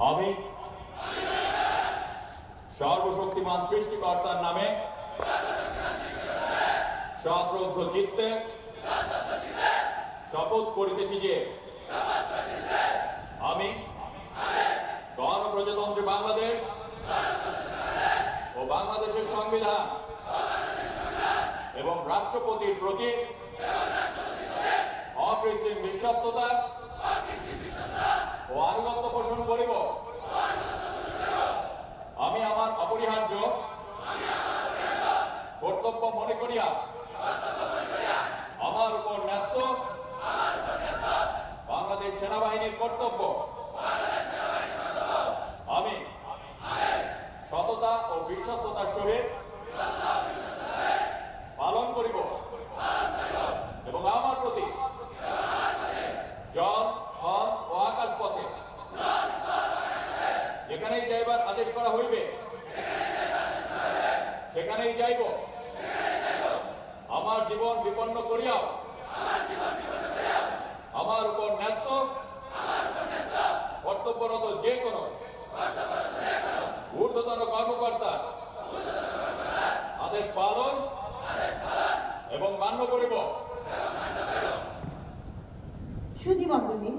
আমি সর্বশক্তিমান সৃষ্টিকর্তার নামে সশ্রদ্ধ চিত্তে শপথ করিতেছি যে আমি গণপ্রজাতন্ত্রী বাংলাদেশ ও বাংলাদেশের সংবিধান এবং রাষ্ট্রপতির প্রতি অকৃত্রিম বিশ্বস্ততা ও আনুগত্য পোষণ করিব আমি আমার অপরিহার্য কর্তব্য মনে করিয়া? আমার উপর ন্যস্ত? বাংলাদেশ সেনাবাহিনীর কর্তব্য? আমি সততা ও বিশ্বস্ততার সহিত পালন করিব। এবং আমার প্রতি জল স্থল ও আকাশ পথে যেখানেই যাইবার আদেশ করা হইবে সেখানেই যাইব। আমার জীবন বিপন্ন করিয়াও। আমার উপর ন্যস্ত। কর্তব্যরত যে কোনো। ঊর্ধ্বতন কর্মকর্তা। আদেশ পালন। এবং মান্য করিব। সুধী মণ্ডলী